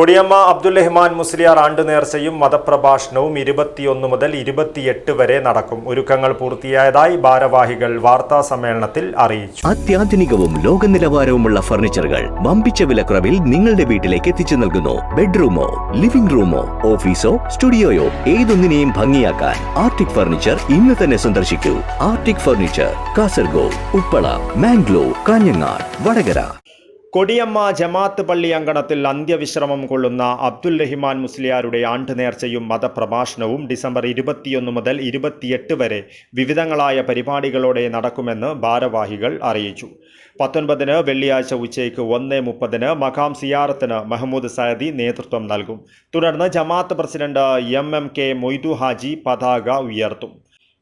കൊടിയമ്മ അബ്ദുൽ മുസ്ലിയാർ ആണ്ട് നേർച്ചയും മതപ്രഭാഷണവും ഇരുപത്തിയൊന്ന് മുതൽ ഇരുപത്തിയെട്ട് വരെ നടക്കും. ഒരുക്കങ്ങൾ പൂർത്തിയായതായി ഭാരവാഹികൾ വാർത്താ സമ്മേളനത്തിൽ അറിയിച്ചു. അത്യാധുനികവും ലോക നിലവാരവുമുള്ള ഫർണിച്ചറുകൾ വമ്പിച്ച വിലക്കുറവിൽ നിങ്ങളുടെ വീട്ടിലേക്ക് എത്തിച്ചു നൽകുന്നു. ബെഡ്റൂമോ ലിവിംഗ് റൂമോ ഓഫീസോ സ്റ്റുഡിയോയോ ഏതൊന്നിനെയും ഭംഗിയാക്കാൻ ആർട്ടിക് ഫർണിച്ചർ ഇന്ന് തന്നെ സന്ദർശിക്കൂ. Arctic furniture Kasaragod Uppala Mangalore Kanhangad Vadakara. Kodiyamma ജമാഅത്ത് പള്ളി അങ്കണത്തിൽ അന്ത്യവിശ്രമം കൊള്ളുന്ന അബ്ദുൽ റഹിമാൻ മുസ്ലിയാരുടെ ആണ്ട് നേർച്ചയും മതപ്രഭാഷണവും ഡിസംബർ ഇരുപത്തിയൊന്ന് മുതൽ ഇരുപത്തിയെട്ട് വരെ വിവിധങ്ങളായ പരിപാടികളോടെ നടക്കുമെന്ന് ഭാരവാഹികൾ അറിയിച്ചു. പത്തൊൻപതിന് വെള്ളിയാഴ്ച ഉച്ചയ്ക്ക് ഒന്ന് മുപ്പതിന് മഖാം സിയാറത്തിന് മഹമ്മൂദ് സയദി നേതൃത്വം നൽകും. തുടർന്ന് ജമാഅത്ത് president M M K Moidu Haji പതാക ഉയർത്തും.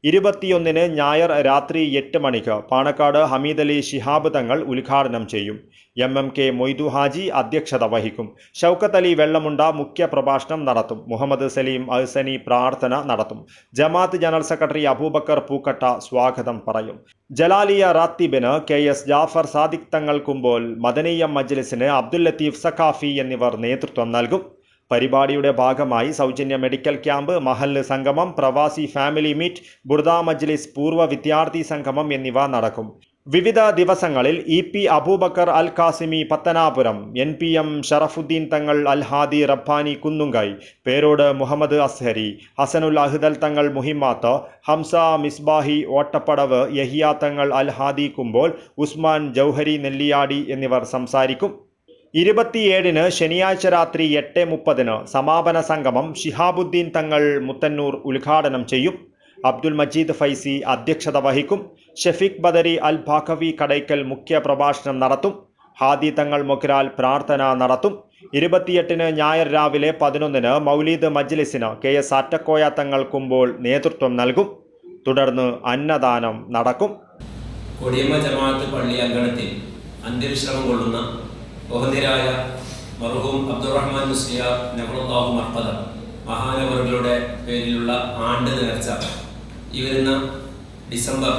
ഇരുപത്തിയൊന്നിന് ഞായർ രാത്രി എട്ട് മണിക്ക് പാണക്കാട് ഹമീദ് അലി ശിഹാബ് തങ്ങൾ ഉദ്ഘാടനം ചെയ്യും. M M K Moidu Haji അധ്യക്ഷത വഹിക്കും. ഷൗക്കത്ത് അലി വെള്ളമുണ്ട മുഖ്യ പ്രഭാഷണം നടത്തും. മുഹമ്മദ് സലീം അഹ്സനി പ്രാർത്ഥന നടത്തും. ജമാഅത്ത് ജനറൽ സെക്രട്ടറി അബൂബക്കർ പൂക്കട്ട സ്വാഗതം പറയും. ജലാലിയ റാത്തിബിന് കെ എസ് ജാഫർ സാദിഖ് തങ്ങൾക്കുമ്പോൾ മദനീയ മജ്ലിസിന് അബ്ദുൽ ലത്തീഫ് സഖാഫി എന്നിവർ നേതൃത്വം നൽകും. പരിപാടിയുടെ ഭാഗമായി സൗജന്യ മെഡിക്കൽ ക്യാമ്പ് മഹല്ല് സംഗമം പ്രവാസി ഫാമിലി മീറ്റ് ബുർദ മജ്ലിസ് പൂർവ വിദ്യാർത്ഥി സംഗമം എന്നിവ നടക്കും. വിവിധ ദിവസങ്ങളിൽ E P Aboobacker Al Qasimi Pathanapuram N P M Sharafuddin Thangal Alhadi Rabbani Kunnumkai പേരോട് മുഹമ്മദ് അസ്ഹരി ഹസനുൽ അഹ്ദൽ തങ്ങൾ മുഹിമാത്ത് ഹംസ മിസ്ബാഹി ഓട്ടപ്പടവ് യഹിയ തങ്ങൾ അൽഹാദി കുമ്പോൾ ഉസ്മാൻ ജൗഹരി നെല്ലിയാടി എന്നിവർ സംസാരിക്കും. ഇരുപത്തിയേഴിന് ശനിയാഴ്ച രാത്രി എട്ട് മുപ്പതിന് സമാപന സംഗമം ഷിഹാബുദ്ദീൻ തങ്ങൾ മുത്തന്നൂർ ഉദ്ഘാടനം ചെയ്യും. അബ്ദുൽ മജീദ് ഫൈസി അധ്യക്ഷത വഹിക്കും. ഷഫീഖ് ബദരി അൽ ഭാഖവി കടയ്ക്കൽ മുഖ്യ പ്രഭാഷണം നടത്തും. ഹാദി തങ്ങൾ മൊഗ്രാൽ പ്രാർത്ഥന നടത്തും. ഇരുപത്തിയെട്ടിന് ഞായർ രാവിലെ പതിനൊന്നിന് മൗലീദ് മജ്ലിസിന് കെ എസ് ആറ്റക്കോയ തങ്ങൾ കുമ്പോൾ നേതൃത്വം നൽകും. തുടർന്ന് അന്നദാനം നടക്കും. കൊടിയമ്മ ജമാഅത്ത് പള്ളി അങ്കണത്തിൽ അന്ത്യവിശ്രമം കൊള്ളുന്ന ബഹുന്ദരായ മർഹൂം അബ്ദുറഹ്മാൻ മുസ്ലിയാർ നെഹ്റുല്ലാഹു മർപ്പദ മഹാനവറുകളുടെ പേരിലുള്ള ആണ്ട് നേർച്ച. ഈ വരുന്ന ഡിസംബർ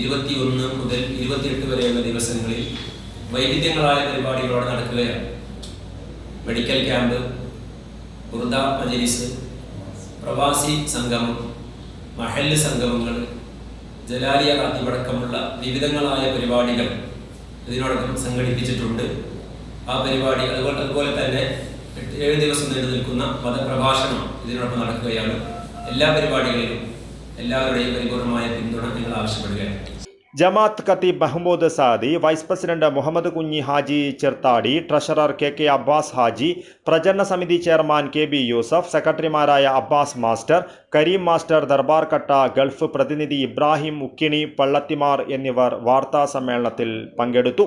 ഇരുപത്തി ഒന്ന് മുതൽ ഇരുപത്തിയെട്ട് വരെയുള്ള ദിവസങ്ങളിൽ വൈവിധ്യങ്ങളായ പരിപാടികളോടെ നടക്കുകയാണ്. മെഡിക്കൽ ക്യാമ്പ് ബുർദ മജലിസ് പ്രവാസി സംഗമം മഹല്ല് സംഗമങ്ങൾ ജലാലിയ കാത്തിപ്പടക്കമുള്ള വിവിധങ്ങളായ പരിപാടികൾ ഇതിനോടൊപ്പം സംഘടിപ്പിച്ചിട്ടുണ്ട്. ആ പരിപാടി അതുപോലെ അതുപോലെ തന്നെ ഏഴ് ദിവസം നീണ്ടു നിൽക്കുന്ന ഇതിനോടൊപ്പം നടക്കുകയാണ്. എല്ലാ പരിപാടികളിലും എല്ലാവരുടെയും പരിപൂർണമായ പിന്തുണ നിങ്ങൾ ആവശ്യപ്പെടുകയാണ്. ജമാഅത്ത് ഖത്തീബ് Mahmood Saadi vice president Muhammad Kunhi Haji Cherthadi treasurer K K Abbas Haji പ്രചരണ സമിതി ചെയർമാൻ കെ ബി യൂസഫ് സെക്രട്ടറിമാരായ Abbas master Kareem master Darbar Katta Gulf പ്രതിനിധി ഇബ്രാഹിം ഉക്കിണി പള്ളത്തിമാർ എന്നിവർ വാർത്താ സമ്മേളനത്തിൽ പങ്കെടുത്തു.